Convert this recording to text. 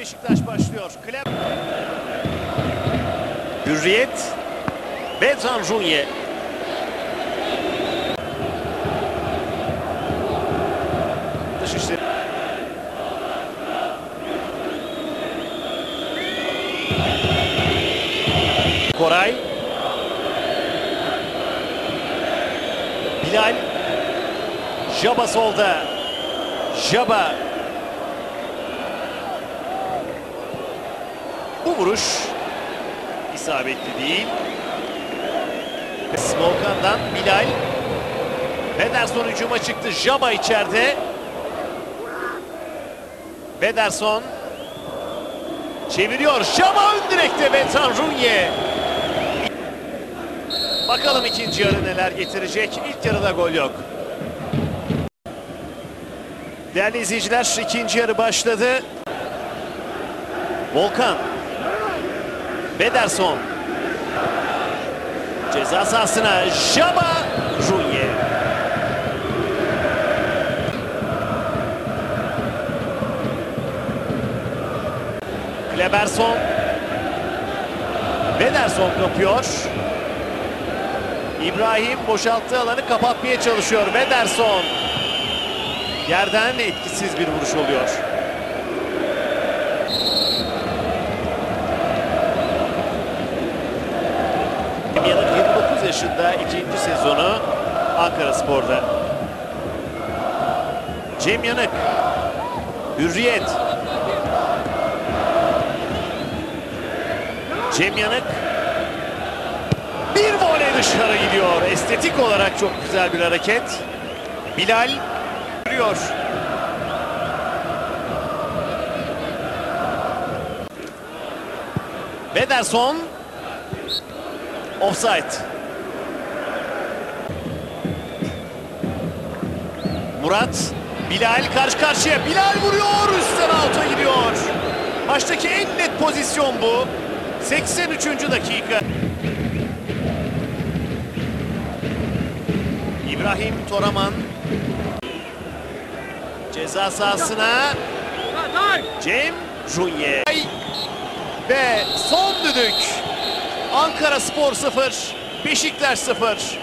Beşiktaş başlıyor. Klep. Hürriyet. Bedran Runye. Dışişleri. Koray. Bilal. Jaba solda. Jaba. Bu vuruş isabetli değil. Smolkan'dan Bilal. Bederson hücuma çıktı. Jaba içeride. Bederson çeviriyor. Jaba ön direkte Betran Runye. Bakalım ikinci yarı neler getirecek. İlk yarıda gol yok. Değerli izleyiciler ikinci yarı başladı. Volkan. Bederson. Ceza sahasına Jaba Runye. Kleberson. Bederson kapıyor. İbrahim boşalttığı alanı kapatmaya çalışıyor. Bederson. Yerden etkisiz bir vuruş oluyor. Yanık 29 yaşında ikinci sezonu Ankara Spor'da. Cem Yanık. Hürriyet. Cem Yanık. Bir voley dışarı gidiyor. Estetik olarak çok güzel bir hareket. Bilal vuruyor. Bederson offside. Murat Bilal karşı karşıya. Bilal vuruyor. Üstten alta gidiyor. Maçtaki en net pozisyon bu. 83. dakika. İbrahim Toraman ceza sahasına Cem Runye ve son düdük Ankara Spor 0 Beşiktaş 0